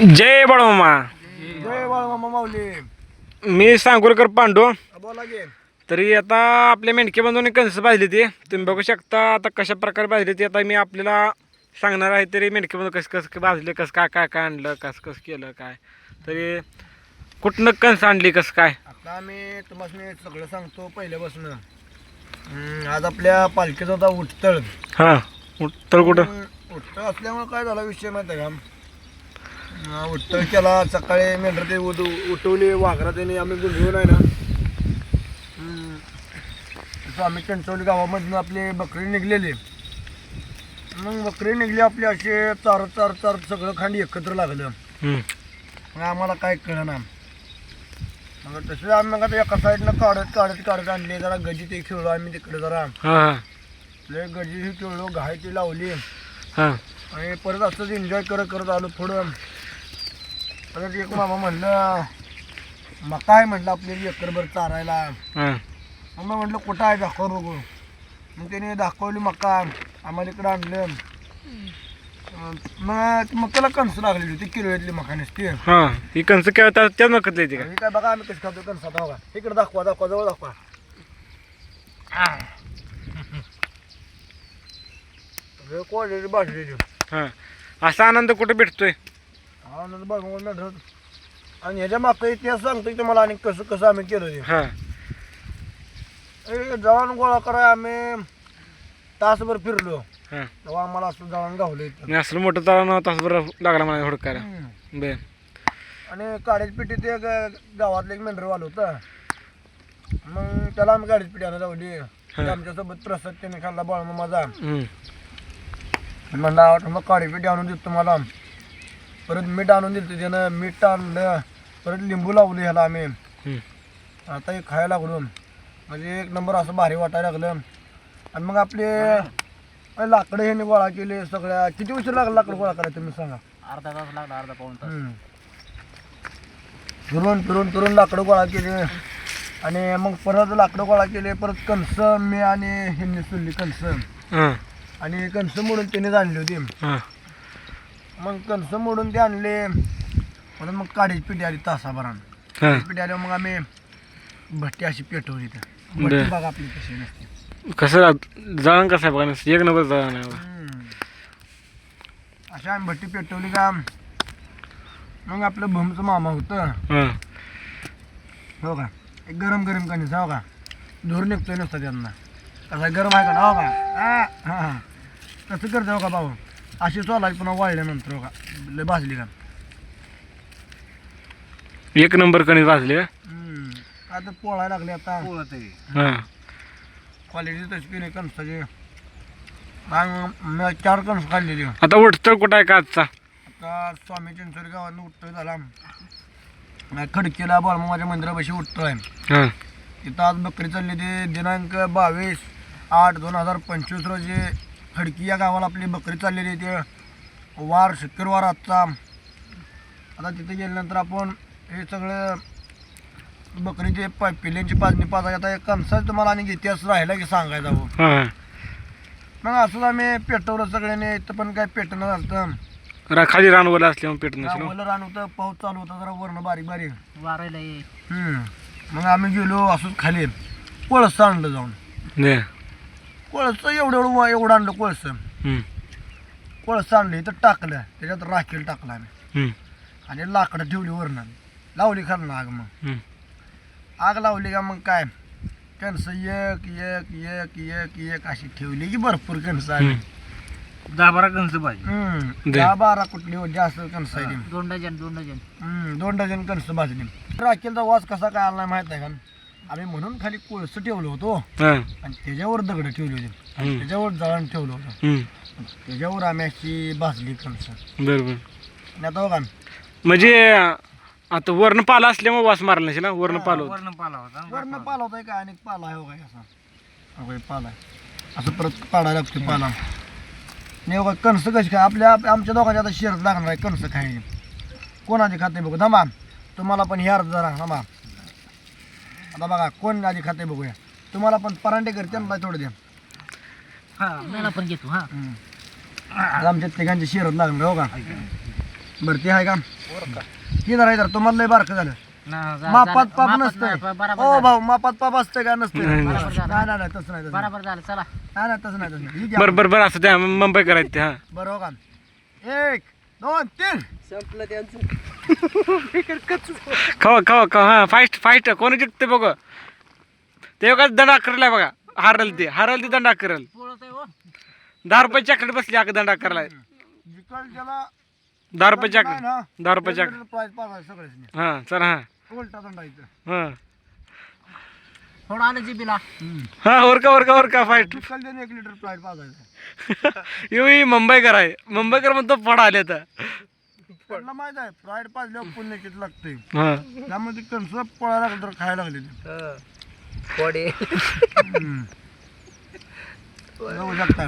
जय बळमामा जय बाळमामा माऊली. मी सांगोलकर पांडू. बोला गे तरी आता आपल्या मेंढके बांधून कंस भाजली ती. तुम्ही बघू शकता आता कशा प्रकारे भाजली ती. आता मी आपल्याला सांगणार आहे तरी मेंढके बांधून कसं कसं भाजले कसं काय काय काय आणलं कसं कसं केलं काय. तरी कुठनं कंस आणली कसं काय? आता आम्ही तुम्हाला सगळं सांगतो पहिल्यापासून. आज आपल्या पालखीचा होता उठतळ. हां तर कुठं? उठतळ असल्यामुळे काय झाला विषय माहिती आहे का? उठतळ केला. सकाळी मेंढर ते उद उठवली वाघरा त्याने आम्ही गुंजवून आहे ना. तसं आम्ही चिंचवली गावामधून आपली बकरी निघलेली. मग बकरी निघली आपली असे चारत चारत चारत सगळं खांडी एकत्र लागलं. मग आम्हाला काय कळलं ना मग तसं आम्ही मग आता एका साईडनं काढत काढत काढत आणले. जरा गजी ते खेळलो आम्ही तिकडे जरा. लय गजी खेळलो घाय ती लावली. आणि परत असंच एन्जॉय करत करत आलो थोडं परत एक मामा म्हणलं मका आहे म्हटलं आपली एकरभर चारायला? मग म्हटलं कुठं आहे दाखव बघू. मग त्याने दाखवली मका आम्हाला इकडं आणलं. मग मकाला कणस लागलेली होती किलोतली मका नसती हां ही कंस काय त्या त्याच नकत येते का? हे काय बघा आम्ही कसं खातो कणसात हो का इकडे दाखवा दाखवा जवळ दाखवा. क्वालिटी भाजलेली हां. असा आनंद कुठं भेटतोय? आनंद आणि ह्याच्या मागचा इतिहास सांगतोय तुम्हाला आणि कसं कसं आम्ही केलं ते. हां. ए, जळण गोळा कराय आम्ही तासभर फिरलो. हां. तेव्हा आम्हाला असं जळण गावलं इथं. आणि असलं मोठं तळाव तासभर लागला मला हुडकायला. हम्म. बर. आणि काड्याची पेटी ते ग- गावातलं एक मेंढरवाल होतं. मग त्याला आम्ही आणायला लावली. ते आमच्यासोबत प्रसाद त्याने खाल्ला बाळमा माझा हम्म. म्हणला आवडतं मग काळी पीठ आणून देतो मला परत मीठ आणून दिलं त्यानं मीठ आणलं परत लिंबू लावलं ह्याला आम्ही. आता हे खायला लागलो. म्हणजे एक नंबर असं भारी वाटायला लागलं. आणि मग आपले लाकडं ह्याने गोळा केले सगळ्या. किती उशीर लागला लाकडं गोळा करायला तुम्ही सांगा? अर्धा तास लागला अर्धा पाऊन तास. फिरून फिरून फिरून लाकडं गोळा केले. आणि मग परत लाकडं गोळा केले परत कणस मी आणि ह्यांनी सुल्ली कणस. हां. आणि कणस मोडून त्याने आणली होती. हां. मग कणसं मोडून ते आणले. परत मग काडीची पिठी आली तासाभरान. हां. पिठी आल्यावर मग आम्ही भट्टी अशी पेटवली त्या बरं. भट्टी बघा आपली कशी नसते. कसं जळण कसं आहे बघा एक नंबर जळण आहे बघा. अशी आम्ही भट्टी पेटवली का मग आपलं भूमचं मामा होतं. हां. हो का? एक गरम गरम कणीस हो का? धूर निघतोय नसतं त्यांना. कसा गरम आहे का हो का? हा हा हा. तसं करतो हो का भाऊ? अशी चोलाची पुन्हा वाळल्यानंतर हो का लय भाजली का? एक नंबर कणीस भाजले का? हम्म. आता पोळायला लागले आता. पोळत आहे. हां. क्वालिटी तशी केली कणसाची? मग मी चार कणस खाल्लेली. आता उठतं कुठं आहे का आजचा? आता स्वामी चिंचोरी गावात उठतोय झाला मग खडकीला बाळमामाच्या मंदिरापाशी उठतोय. हां. तिथं आज बकरी चालली ती दिनांक बावीस आठ दोन हजार पंचवीस रोजी खडकी या गावाला आपली बकरी चाललेली ते वार शुक्रवार आजचा. आता तिथे गेल्यानंतर आपण हे सगळं बकरीचे पा पिल्यांची पाजणी पाजायची. आता एक कणसाच तुम्हाला आणि इतिहास राहिला की सांगायचा हो हां. मग असंच आम्ही पेटवलं सगळ्यांनी. इथं पण काय पेटणं झालं रा खाली रानवलं असल्यामुळे पेट नसेल ओलं रान होतं पाऊस चालू होता जरा वरण बारीक बारीक. वारायला ये. हम्म. मग आम्ही गेलो असंच खाली. कोळसं आणलं जाऊन. कोळसं एवढं एवढं वा- एवढं आणलं कोळसं हम्म. कोळसं आणलं इथं टाकलं त्याच्यात राखेल टाकलं आम्ही हम्म. आणि लाकडं ठेवली वरण लावली खाल्लं आग मग हम्म. आग लावली का मग काय कणसं एक एक एक एक एक अशी ठेवली की भरपूर कणसं आली. दहा बारा कंस पाहिजे हम्म. दे. दहा बारा कुठली हो, जास्त कणसं आहे. दोन डझन दोन डझन हम्म, दोन डझन कणस भाजली राखेलचा वास कसा काय आला नाही माहीत आहे का आम्ही म्हणून खाली कोळसं ठेवलं होतो. हां. आणि त्याच्यावर दगड ठेवली होती. हम्म. त्याच्यावर जळण ठेवलं होतं. त्याच्यावर आम्ही अशी भाजली कणस बरं बरं आणि आता बघा म्हणजे आता वर्ण पाला असल्यामुळे वास मारला नसेल ना? वर्ण पाल होत. वर्ण पाला होता पाला होता का आणि पाला आहे हो काय असा. हो काय पाला आहे. असं परत पाडायला लागतो पाला. नाही हो का कणसं कशी काय आपल्या आप- आमच्या दोघांच्या आता शेअर लागणार आहे कणसं खायची कोण आधी खाते बघू? थांबा. तुम्हाला पण ह्या जरा थांबा. आता बघा कोण आधी खाते बघूया. तुम्हाला पण परांडे करते ना थोडं द्या. हा मला पण घेतो हा. हम्म. आता आमच्या तिघांचे शेअर लागणार हो का? बरं ते आहे का? ही जरा जरा तुम्हाला लय बारकं झालं. ना, जा- मापात पाप मापात नसतंय. नाही, ब- बराबर ओ झालं. भाऊ मापात पाप असतंय का? नसतंय. नाही, नाही. बराबर झालं. नाही नाही, तसं नाही तसं नाही. बराबर झालं चला. नाही नाही तसं नाही तसं नाही. ही घ्या. बरं बरं बरं असं त्या मुंबई करायचं ते हा बरं हो का? एक. दोन तीन खावा खावा खावा हा फाईस्ट फाईस्ट कोणी जिंकते बघ. ते का दंडा करलाय बघा. हारल ते. हारल ते दंडा करल. हो. दहा रुपये चॉकलेट बसली अगं दंडा करलाय दहा रुपये चॉकलेट. दहा रुपये चॉकलेट. हा चला हा. उलटा दंडा हा. थोडं आलं जिबीला. हा वर का वर का वर का फाईट जिकल त्याने एक लिटर पाच आहे येऊ ही मुंबईकर आहे. मुंबईकर म्हणतो फड आले तर. त्यांना माहीत आहे फ्राईड पाजल्यावर पुण्य किती लागते हा. त्यामध्ये कंस पळायला लागलं तर खायला लागले ते. पोडे. हम्म. जाऊ शकता.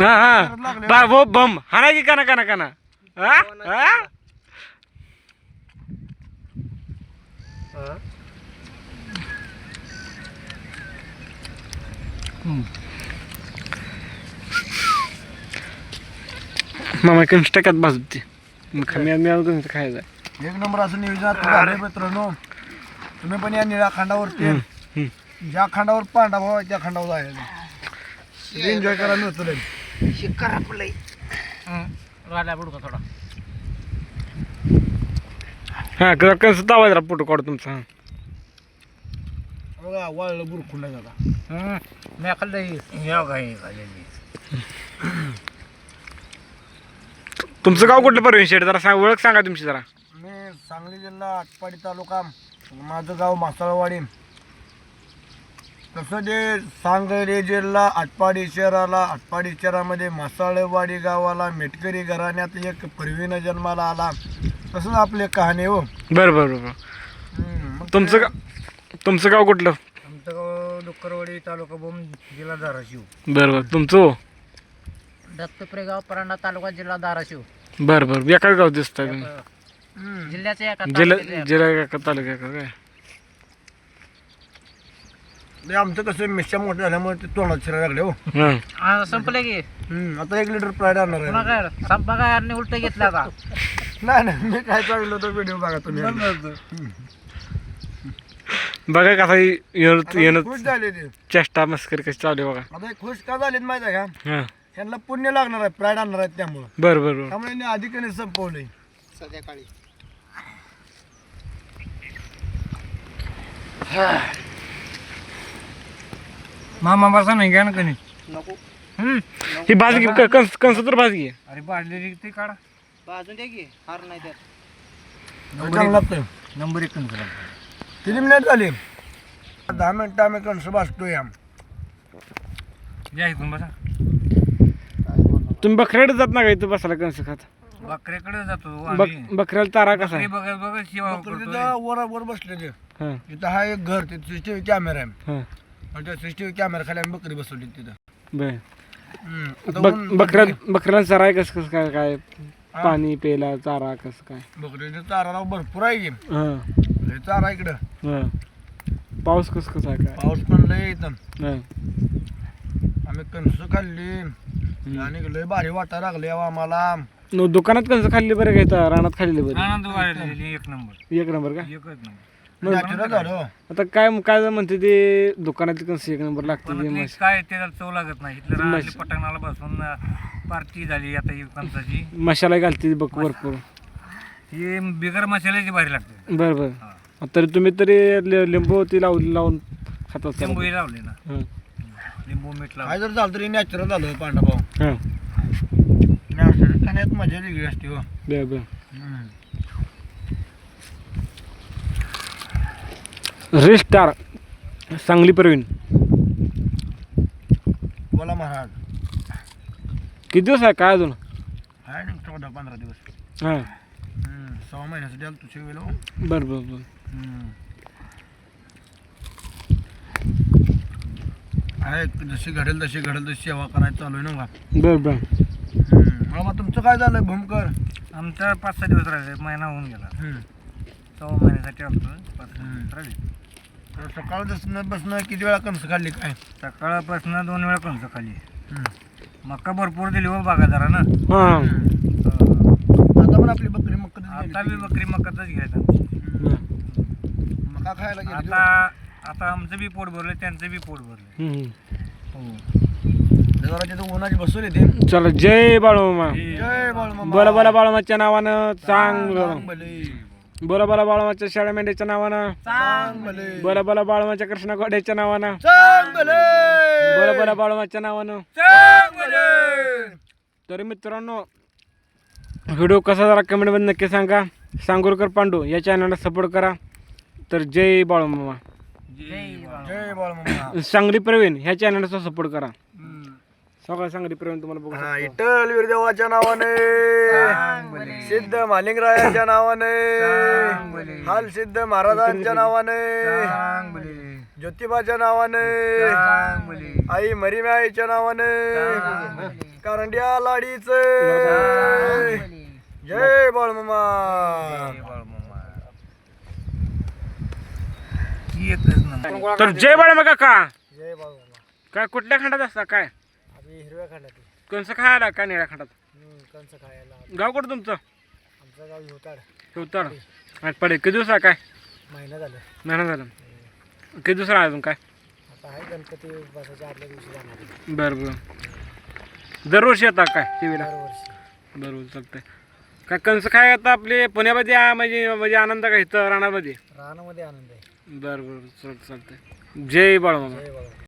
हा हा. बा वो बम. हाना की काना काना काना. हा? हा? मामा कमी टक्क्यात भाजते मग मी मी अजून खायचं एक नंबर असं नियोजन झाले मित्रांनो? तुम्ही पण या निळ्या खांडावरती. ज्या खांडावर पांडा भाव आहे त्या खांडावर जायचं. एन्जॉय करायला मिळतं लय. शिकार आपलंय राहिला बुडका थोडा. हा कसं दावा जरा फोटो काढ तुमचा? हा बघा वाळलं नाही जाता मी खाल्लं या काही खाल्लेली तुमचं गाव कुठलं परवीन शेड जरा सांग ओळख सांगा तुमची जरा. मी सांगली जिल्हा आटपाडी तालुका माझं गाव मासाळवाडी. तसं जे सांगली जिल्हा आटपाडी शहराला आटपाडी शहरामध्ये मासाळवाडी गावाला मेटकरी घराण्यात एक परवीन जन्माला आला. तसंच आपली कहाणी हो. बरं बरं बरं. तुमचं गाव तुमचं गाव कुठलं? आमचं गाव डुक्करवाडी तालुका बोम जिल्हा धाराशिव. बरं बरं. तुमचं? हो दत्तप्रेगाव परांडा तालुका जिल्हा धाराशिव. बरं बरं. एकाच गाव. जिल्ह्याच्या एका जिल्हा तालुक्याच्या एका. जिल्हा काय ते आमचं कसं मिरच्या मोठ्या झाल्यामुळे ते तोंडात शिरायला लागले हो. हां. हा, संपले की. हम्म, आता एक लिटर प्राईड आणणार पुन्हा आहे काय संपा काय आणि उलट घेतला का? नाही नाही मी काय चाललो तो व्हिडिओ बघा तुम्ही. बघा कसा येणं खुश झाले ते चेष्टा मस्करी कशी चालू आहे बघा. आता हे खुश का झालेत माहिती आहे का? हां. यांना पुण्य लागणार आहे प्राईड आणणार आहेत त्यामुळं. बरं बरं बरं. त्यामुळे यांनी अधिकाने संपवलंय. संध्याकाळी. मामा बसा नाही घ्या ना कधी नको. ही भाजगी क- कंस कंस तर भाजगी अरे बाजलेली ते काढा. बाजून द्या की हार नाही त्यात चांगलं लागतंय. नंबर एक कंस किती मिनिट झाली? दहा मिनिटं आम्ही कणसं भाजतोय आम. या इथून बसा. तुम्ही बकऱ्याकडे जात ना का इथं बसायला कंस खात? बकऱ्याकडे जातो बक बकऱ्याला तारा कसा आहे? बघत बघत शिवा तिथं वर वर बसले ते हां. तिथं हा एक घर तिथं सीसीटीव्ही कॅमेरा आहे. हां. आणि त्या सीसीटीव्ही कॅमेरा खाली आम्ही बकरी बसवली तिथं. बरं. हम्म. आता बक ऊन- बकऱ्या बकऱ्याला चराय कसं कसं काय काय? पाणी प्यायला चारा कसं काय? बकरीचं चारा भरपूर आहे की. हां. लय चारा इकडं. हां. पाऊस कसं कसं आहे काय? पाऊस पण लय येतं हां. आम्ही कणसं खाल्ली. आणि लय भारी वाटायला लागले आम्हाला. न दुकानात कसं खाल्ली बरं का इथं? रानात खाल्ली बरं? आनंद वाढलेली एक नंबर. एक नंबर का? एकच नंबर. नॅचरल झालं. आता काय काय म्हणते ते दुकानातली कसं एक नंबर लागते पण ते काय त्याला चव लागत नाही. इथलं पटांगणाला बसून पार्टी झाली आता ही कंसाची मसाला घालते बघ भरपूर. ही बिगर मसाल्याची भारी लागते. बरं बरं. तरी तुम्ही तरी लि- लिंबू ती लावून लावून खात असता लिंबू लावले ना. हां. लिंबू मीठ लावलं काय जर झालं तरी नॅचरल झालं पांडा भाऊ हां. नॅचरल खाण्यात मजा वेगळी असते हो. बरं बरं रेस्टार सांगली प्रवीण बोला महाराज. किती दिवस आहे? काय अजून? आहे ना चौदा पंधरा दिवस. हां. हम्म. सहा महिन्यासाठी आलो तुझे वेळ बरं बरं बरं. आहे जशी घडेल तशी घडेल तशी सेवा करायची चालू आहे ना बा. बरं बरं. हा मग तुमचं काय झालं भूमकर आमचा पाच सहा दिवस राहिले महिना होऊन गेला. हम्म. सव्वा महिन्यासाठी आलतो पाच सहा दिवस राहिले. तर सकाळ बसणं किती वेळा कणसं खाल्ली काय? सकाळपासून दोन वेळा कंस खाली हम्म. मका भरपूर दिली हो बागा जरा ना. हां. आता पण आपली बकरी मकर आता बी बकरी मकरच घ्यायचा मका खायला गेली आता आता आमचं बी पोट भरलं त्यांचं बी पोट भरलं उन्हाची बसून येते चला जय बाळूमा जय. बोला बोला बाळूमाच्या नावानं चांगलं. बोला बोला बाळूमाच्या शाळा मेंढ्याच्या नावानं. चांगले बोला बोला बाळूमाच्या कृष्णा गोड्याच्या नावानं. चांगले बोला बोला बाळूमाच्या नावानं. चांगले तर मित्रांनो व्हिडिओ कसा जरा कमेंटमध्ये नक्की सांगा. सांगोरकर पांडू या चॅनलला सपोर्ट करा. तर जय बाळूमामा. जय बाळूमामा. सांगली प्रवीण ह्या चॅनलचा सपोर्ट करा. सगळं सांगली प्रवीण तुम्हाला बघू हा, विठ्ठल वीरदेवाच्या नावाने. सिद्ध मालिंगरायाच्या नावाने. हाल सिद्ध महाराजांच्या नावाने. ज्योतिबाच्या नावाने. आई मरीमाईच्या नावाने. करंड्या लाडीच. जय बाळमामा. तर जय बाळमा काका जय बाळमामा काय कुठल्या खंडात असता काय? आम्ही हिरव्या खंडात कंस खायला काय निळ्या खंडात? कंच खायला? गाव कुठं तुमचं? आमचं गाव होताड ठेवताड आणि पडे. किती दिवस काय? महिना झालं. महिना झालं. किती दिवस आहे अजून काय? आता आहे गणपती बसायच्या आदल्या दिवशी जाणार बरं बरं. दरवर्षी येतात काय? टी व्हीला दरवर्षी बरोबर चालतंय. काय कंस काय आता आपले पुण्यामध्ये आ- म्हणजे म्हणजे आनंद का इथं राणामध्ये? रानामध्ये आनंद आहे. बरं बरं चालतं चालतंय. जय बाळमामा. जय बाळमामा.